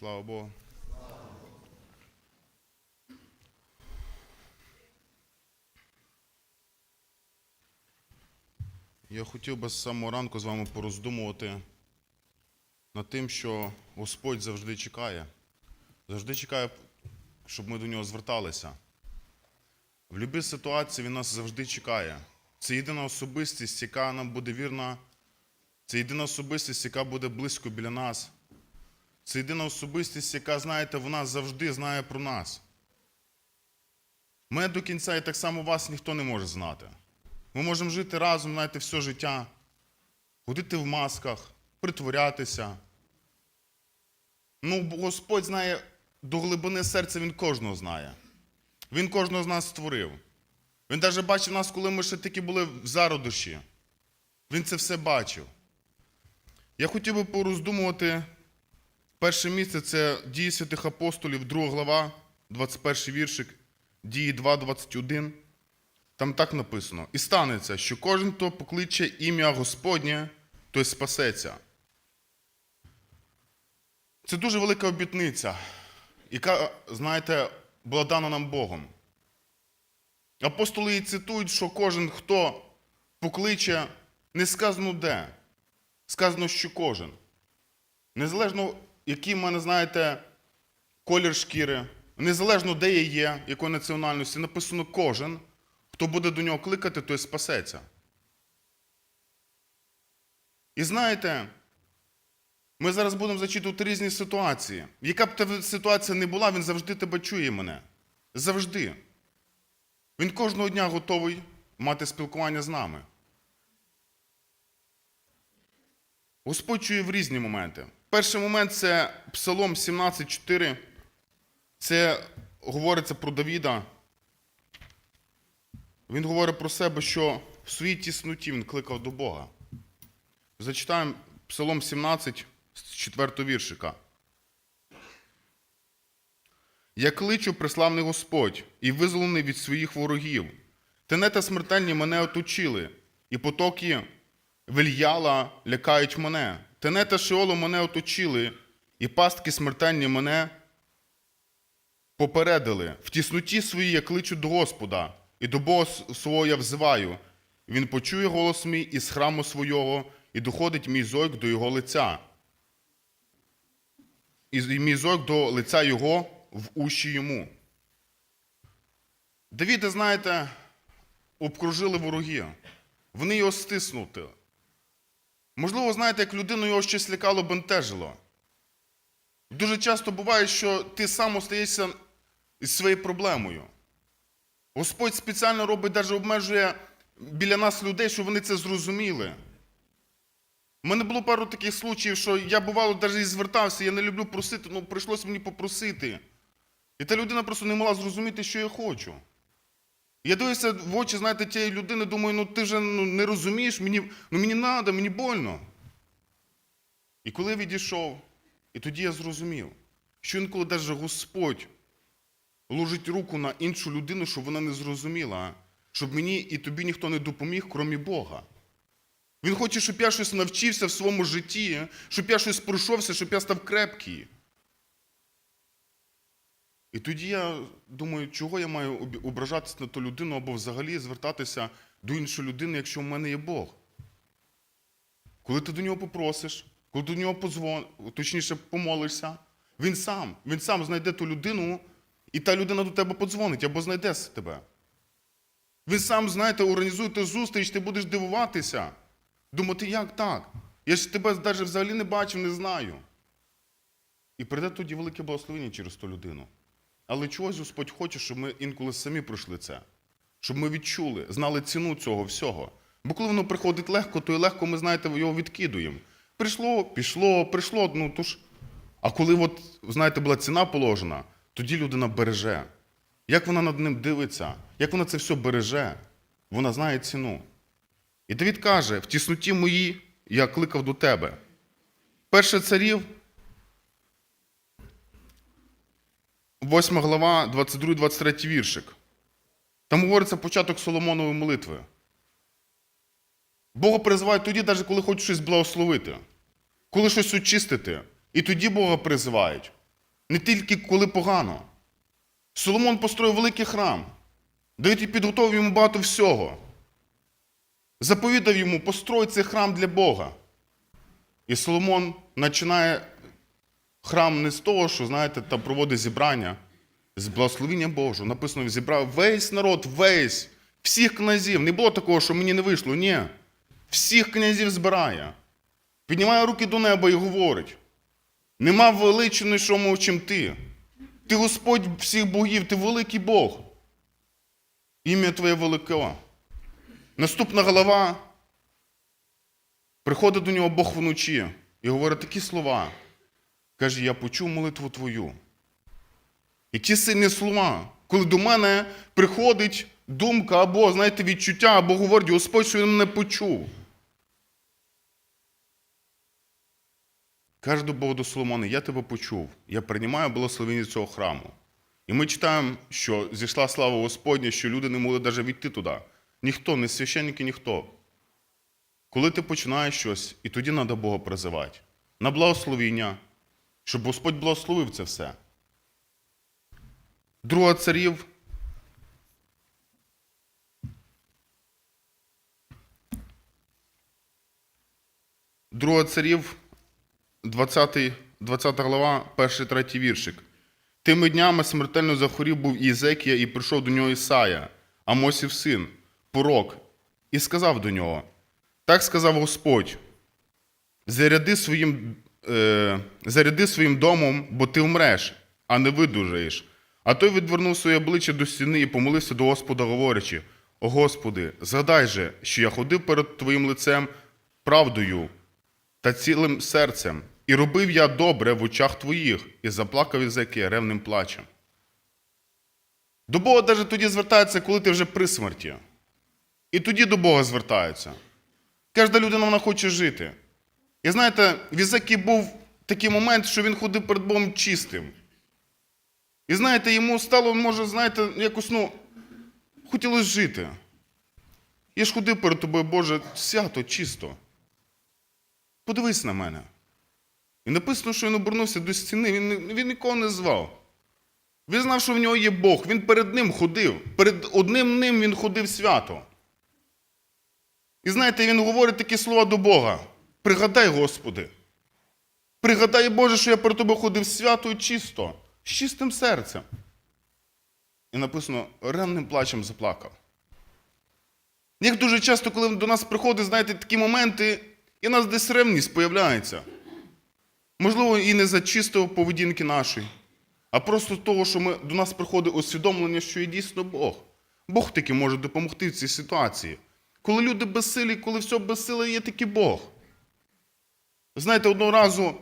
Слава Богу. Я хотів би з самого ранку з вами пороздумувати над тим, що Господь завжди чекає. Завжди чекає, щоб ми до нього зверталися. В будь-якій ситуації він нас завжди чекає. Це єдина особистість, яка нам буде вірна. Це єдина особистість, яка буде близько біля нас. Це єдина особистість, яка, знаєте, вона завжди знає про нас. Мене до кінця і так само вас ніхто не може знати. Ми можемо жити разом, знаєте, все життя, ходити в масках, притворятися. Ну, Господь знає до глибини серця, Він кожного знає. Він кожного з нас створив. Він навіть бачив нас, коли ми ще такі були в зародуші. Він це все бачив. Я хотів би пороздумувати. Перше місце це дії святих апостолів, 2 глава, 21 віршик, дії 2, 21. Там так написано: І станеться, що кожен, хто покличе ім'я Господнє, той спасеться. Це дуже велика обітниця, яка, знаєте, була дана нам Богом. Апостоли її цитують, що кожен, хто покличе, не сказано де. Сказано, що кожен. Незалежно, який в мене, знаєте, колір шкіри, незалежно, де я є, якої національності, написано кожен, хто буде до нього кликати, той спасеться. І знаєте, ми зараз будемо зачитувати різні ситуації. Яка б та ситуація не була, він завжди тебе чує мене. Завжди. Він кожного дня готовий мати спілкування з нами. Господь чує в різні моменти. Перший момент це Псалом 17.4. Це говориться про Давіда. Він говорить про себе, що в своїй тісноті він кликав до Бога. Зачитаємо Псалом 17 з 4 віршика. Я кличу преславний Господь і визволений від своїх ворогів. Тенета смертельні мене оточили, і потоки вельяла лякають мене. Тенета Шеолу мене оточили, і пастки смертельні мене попередили. В тісноті своїй я кличу до Господа, і до Бога свого я взиваю. Він почує голос мій із храму свого, і доходить мій зойк до його лиця. І мій зойк до лиця його в уші йому. Давіда, знаєте, обкружили вороги. Вони його стиснути. Можливо, знаєте, як людину його щось лякало, бентежило. Дуже часто буває, що ти сам остаєшся із своєю проблемою. Господь спеціально робить, навіть обмежує біля нас людей, щоб вони це зрозуміли. У мене було пару таких случаїв, що я бувало навіть і звертався, я не люблю просити, ну прийшлося мені попросити. І та людина просто не могла зрозуміти, що я хочу. Я дивився в очі, знаєте, тієї людини, думаю, ну ти вже ну, не розумієш, мені ну, мені треба, мені больно. І коли відійшов, і тоді я зрозумів, що інколи навіть Господь ложить руку на іншу людину, щоб вона не зрозуміла, щоб мені і тобі ніхто не допоміг, крім Бога. Він хоче, щоб я щось навчився в своєму житті, щоб я щось пройшовся, щоб я став крепкий. І тоді я думаю, чого я маю ображатися на ту людину або взагалі звертатися до іншої людини, якщо в мене є Бог. Коли ти до нього попросиш, коли ти до нього позвон, точніше помолишся, він сам, він сам знайде ту людину, і та людина до тебе подзвонить або знайде тебе. Він сам, знаєте, організуєте зустріч, ти будеш дивуватися. Думати, як так? Я ж тебе навіть взагалі не бачив, не знаю. І прийде тоді велике благословення через ту людину. Але чогось Господь хоче, щоб ми інколи самі пройшли це, щоб ми відчули, знали ціну цього всього. Бо коли воно приходить легко, то і легко ми, знаєте, його відкидуємо. Прийшло, пішло, прийшло, ну то ж. А коли, от, знаєте, була ціна положена, тоді людина береже. Як вона над ним дивиться, як вона це все береже, вона знає ціну. І Давід каже: в тісноті моїй я кликав до тебе. Перше царів, 8 глава, 22-23 віршик. Там говориться початок Соломонової молитви. Бога призивають тоді, навіть коли хочуть щось благословити, коли щось очистити. І тоді Бога призивають. не тільки коли погано. Соломон построїв великий храм. Давид підготовив йому багато всього. Заповідав йому, построй цей храм для Бога. І Соломон починає храм не з того, що, знаєте, там проводить зібрання, з благословення Божого. Написано, зібрав весь народ, весь, всіх князів. Не було такого, що мені не вийшло. Ні. Всіх князів збирає. Піднімає руки до неба і говорить: нема величнішому, чим ти. Ти Господь всіх богів, ти великий Бог. Ім'я Твоє велике. Наступна голова. Приходить до нього Бог вночі і говорить такі слова. Каже, я почув молитву твою. Які сильні слова, коли до мене приходить думка або, знаєте, відчуття, або говорить, Господь, що він мене почув. Каже до Бога до Соломона, я тебе почув, я приймаю благословення цього храму. І ми читаємо, що зійшла слава Господня, що люди не могли навіть війти туди. Ніхто, не священники, ніхто. Коли ти починаєш щось, і тоді треба Бога призивати. На благословіння, щоб Господь благословив це все. Друга царів. Друга царів, 20, 20 глава, перший третій віршик. Тими днями смертельно захворів був Єзекія, і прийшов до нього Ісая, Амосів син, порок, і сказав до нього: Так сказав Господь: заряди своїм, заряди своїм домом, бо ти вмреш, а не видужаєш. А той відвернув своє обличчя до стіни і помолився до Господа, говорячи: О Господи, згадай же, що я ходив перед Твоїм лицем правдою та цілим серцем, і робив я добре в очах твоїх, і заплакав Ізекія ревним плачем. До Бога навіть тоді звертаються, коли ти вже при смерті. І тоді до Бога звертаються. Кожна людина вона хоче жити. І знаєте, в Ізекії був такий момент, що він ходив перед Богом чистим. І знаєте, йому стало, може, знаєте, якось, ну, хотілося жити. Я ж ходив перед тобою, Боже, свято, чисто. Подивись на мене. І написано, що він обернувся до стіни, він, він нікого не звав. Він знав, що в нього є Бог, він перед ним ходив. Перед одним ним він ходив свято. І знаєте, він говорить такі слова до Бога. Пригадай, Господи. Пригадай, Боже, що я перед тобою ходив свято і чисто, з чистим серцем. І написано, ревним плачем заплакав. Як дуже часто, коли до нас приходять, знаєте, такі моменти, і в нас десь ревність появляється. Можливо, і не за чистого поведінки нашої, а просто того, що ми, до нас приходить усвідомлення, що є дійсно Бог. Бог таки може допомогти в цій ситуації. Коли люди безсилі, коли все безсиле, є таки Бог. Знаєте, одного разу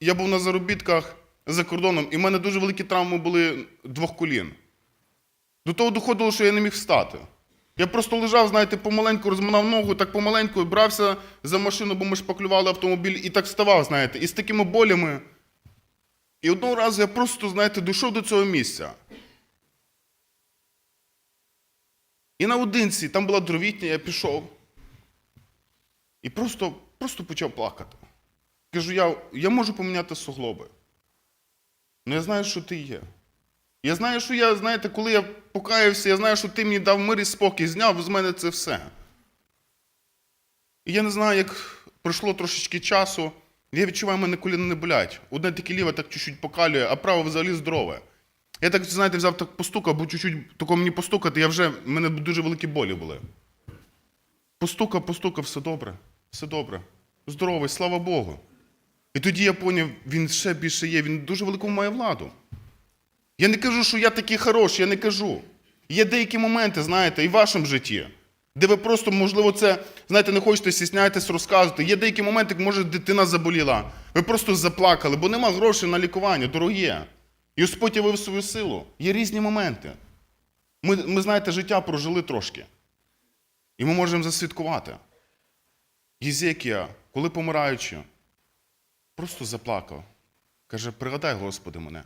я був на заробітках за кордоном, і в мене дуже великі травми були двох колін. До того доходило, що я не міг встати. Я просто лежав, знаєте, помаленьку розминав ногу, так помаленьку, і брався за машину, бо ми шпаклювали автомобіль, і так вставав, знаєте, і з такими болями. І одного разу я просто, знаєте, дійшов до цього місця. І наодинці, там була дровітня, я пішов. І просто, просто почав плакати. Кажу, я, я можу поміняти суглоби. Ну я знаю, що ти є. Я знаю, що я, знаєте, коли я покаявся, я знаю, що ти мені дав мир і спокій, зняв з мене це все. І я не знаю, як пройшло трошечки часу, я відчуваю, мене коліна не болять. Одне таке ліве так чуть-чуть покалює, а праве взагалі здорове. Я так, знаєте, взяв так постукав, бо чуть-чуть тако мені постукати, я вже, в мене дуже великі болі були. Постукав, постукав, все добре, все добре. Здоровий, слава Богу. І тоді я поняв, він ще більше є, він дуже велику має владу. Я не кажу, що я такий хороший, я не кажу. Є деякі моменти, знаєте, і в вашому житті, де ви просто, можливо, це, знаєте, не хочете стісняєтесь розказувати. Є деякі моменти, може, дитина заболіла. Ви просто заплакали, бо нема грошей на лікування, дороге. І Господь явив свою силу. Є різні моменти. Ми, ми знаєте, життя прожили трошки. І ми можемо засвідкувати. Єзекія, коли помираючи, просто заплакав. Каже, пригадай, Господи, мене.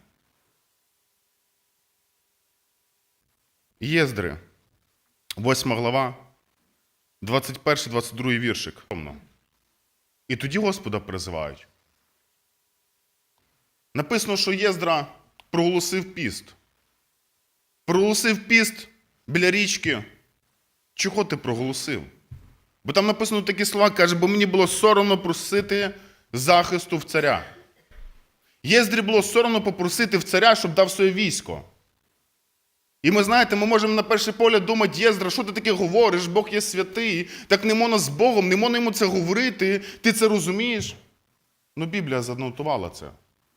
Єздри, 8 глава, 21-22 віршик. І тоді Господа призивають. Написано, що Єздра проголосив піст. Проголосив піст біля річки. Чого ти проголосив? Бо там написано такі слова, каже, бо мені було соромно просити захисту в царя. Єздрі було соромно попросити в царя, щоб дав своє військо. І ми знаєте, ми можемо на перший погляд думати, Єздра, що ти таке говориш, Бог є святий, так не можна з Богом, не можна йому це говорити, ти це розумієш. Ну, Біблія занотувала це.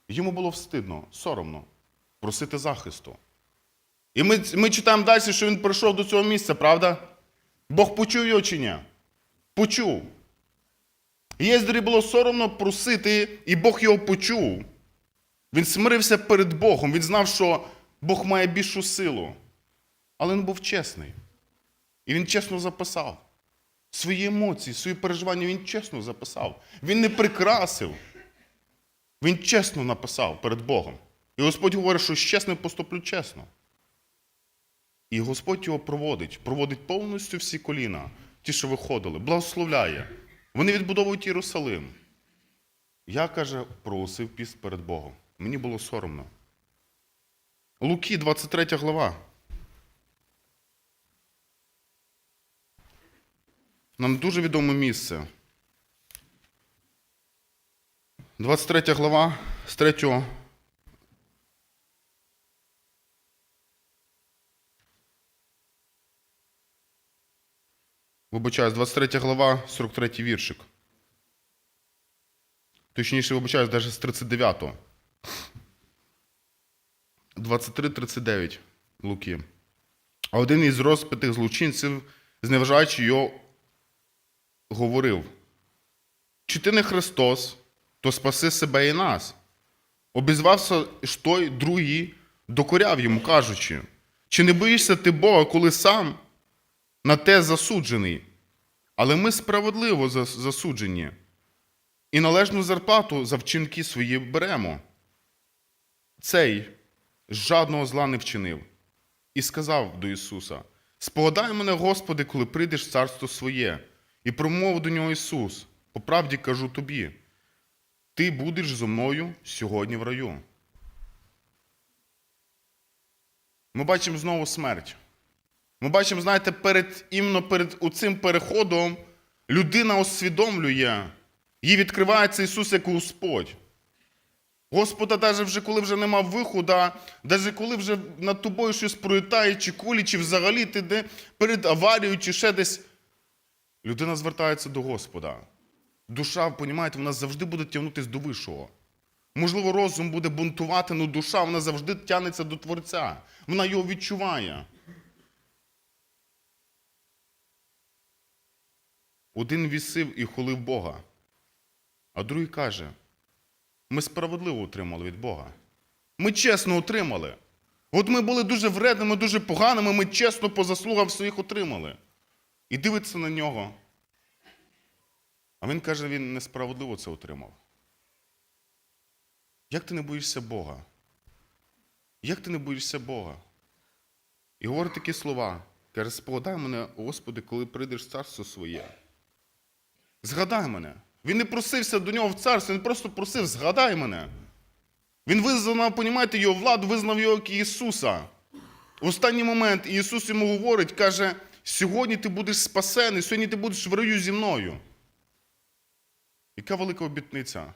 Йому було встидно, соромно просити захисту. І ми, ми читаємо далі, що він прийшов до цього місця, правда? Бог почув його чи ні? Почув. Єздрі було соромно просити, і Бог його почув. Він смирився перед Богом, він знав, що Бог має більшу силу. Але він був чесний. І він чесно записав. Свої емоції, свої переживання він чесно записав. Він не прикрасив. Він чесно написав перед Богом. І Господь говорить, що з чесним поступлю чесно. І Господь його проводить, проводить повністю всі коліна, ті, що виходили, благословляє. Вони відбудовують Єрусалим. Я, каже, проголосив піст перед Богом. Мені було соромно. Луки, 23 глава. Нам дуже відоме місце. 23 глава з 3 Вибачаюсь, 23 глава, 43 віршик. Точніше, вибачаюсь, навіть з 39. 23-39 Луки. А один із розпитих злочинців, зневажаючи його, говорив: Чи ти не Христос, то спаси себе і нас. Обізвався ж той другий, докоряв йому, кажучи, чи не боїшся ти Бога, коли сам на те засуджений, але ми справедливо засуджені, і належну зарплату за вчинки свої беремо. Цей жадного зла не вчинив, і сказав до Ісуса: Спогадай мене, Господи, коли прийдеш в царство своє, і промовив до нього Ісус: по правді кажу тобі, ти будеш зо мною сьогодні в раю. Ми бачимо знову смерть. Ми бачимо, знаєте, перед, іменно перед цим переходом людина усвідомлює, їй відкривається Ісус як Господь. Господа, навіть вже коли вже нема виходу, навіть коли вже над тобою щось пролітає, чи кулі, чи взагалі ти де перед аварією, чи ще десь, людина звертається до Господа. Душа, понімаєте, вона завжди буде тягнутися до вищого. Можливо, розум буде бунтувати, але душа вона завжди тягнеться до Творця. Вона його відчуває. Один вісив і хулив Бога, а другий каже: ми справедливо отримали від Бога. Ми чесно отримали. От ми були дуже вредними, дуже поганими, ми чесно по заслугам своїх отримали. І дивиться на нього. А він каже, він несправедливо це отримав. Як ти не боїшся Бога? Як ти не боїшся Бога? І говорить такі слова. Каже, спогадай мене, Господи, коли прийдеш в царство своє. Згадай мене. Він не просився до нього в царство, він просто просив, згадай мене. Він визнав, понімаєте, його владу, визнав його як Ісуса. В останній момент Ісус йому говорить, каже, сьогодні ти будеш спасений, сьогодні ти будеш в раю зі мною. Яка велика обітниця?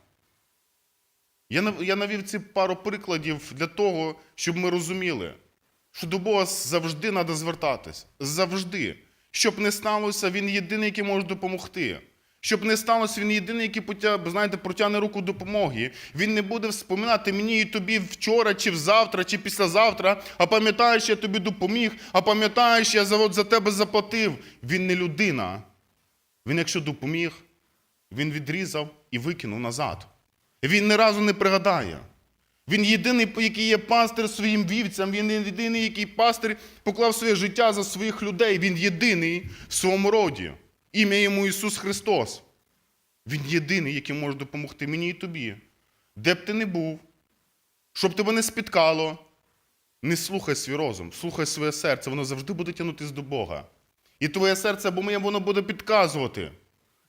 Я Я навів ці пару прикладів для того, щоб ми розуміли, що до Бога завжди треба звертатись. Завжди. Щоб не сталося, Він єдиний, який може допомогти. Щоб не сталося, він єдиний, який знаєте, протягне руку допомоги. Він не буде вспоминати мені і тобі вчора, чи взавтра, чи післязавтра, а пам'ятаєш, я тобі допоміг, а пам'ятаєш, я за, от за тебе заплатив. Він не людина. Він, якщо допоміг, він відрізав і викинув назад. Він ні разу не пригадає. Він єдиний, який є пастир своїм вівцям, він єдиний, який пастир поклав своє життя за своїх людей. Він єдиний в своєму роді. Ім'я йому Ісус Христос. Він єдиний, який може допомогти мені і тобі. Де б ти не був, щоб тебе не спіткало, не слухай свій розум, слухай своє серце, воно завжди буде тягнутися до Бога. І твоє серце або моє воно буде підказувати.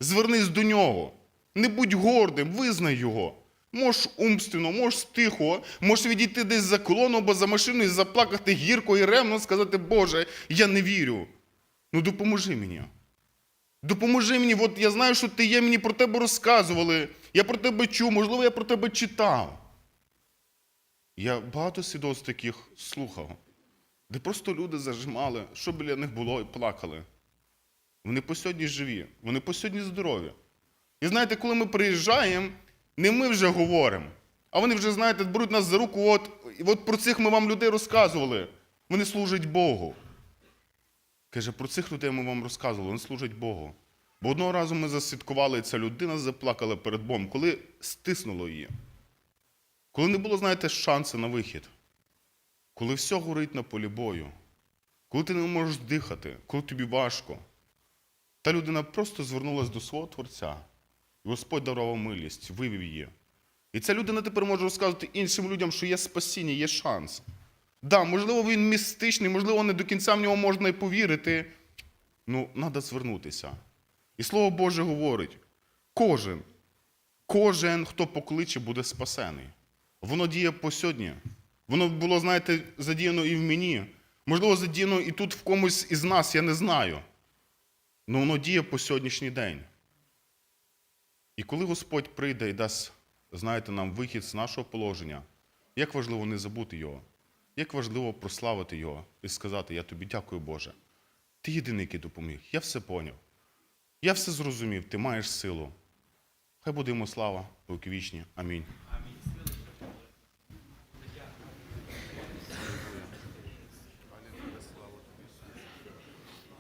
Звернись до нього. Не будь гордим, визнай його. Можеш умственно, можеш тихо, можеш відійти десь за колону або за машину і заплакати гірко і ремно, сказати, Боже, я не вірю. Ну допоможи мені. Допоможи мені, от я знаю, що ти є, мені про тебе розказували. Я про тебе чув, можливо, я про тебе читав. Я багато свідоцтв таких слухав, де просто люди зажимали, що біля них було, і плакали. Вони по сьогодні живі, вони по сьогодні здорові. І знаєте, коли ми приїжджаємо, не ми вже говоримо, а вони вже, знаєте, беруть нас за руку, от, от про цих ми вам людей розказували. Вони служать Богу. Каже, про цих людей ми вам розказували, вони служать Богу. Бо одного разу ми засвідкували, і ця людина заплакала перед Богом, коли стиснуло її. Коли не було, знаєте, шансу на вихід. Коли все горить на полі бою. Коли ти не можеш дихати, коли тобі важко. Та людина просто звернулася до свого Творця. І Господь дарував милість, вивів її. І ця людина тепер може розказувати іншим людям, що є спасіння, є шанс. Да, можливо, він містичний, можливо, не до кінця в нього можна і повірити. Ну, треба звернутися. І Слово Боже говорить: кожен, кожен, хто покличе, буде спасений. Воно діє по сьогодні. Воно було, знаєте, задіяно і в мені. Можливо, задіяно і тут в комусь із нас, я не знаю. Але воно діє по сьогоднішній день. І коли Господь прийде і дасть, знаєте, нам вихід з нашого положення, як важливо не забути його, як важливо прославити його і сказати: Я тобі дякую, Боже. Ти єдиний, який допоміг. Я все поняв. Я все зрозумів, ти маєш силу. Хай буде йому слава, віки вічні. Амінь.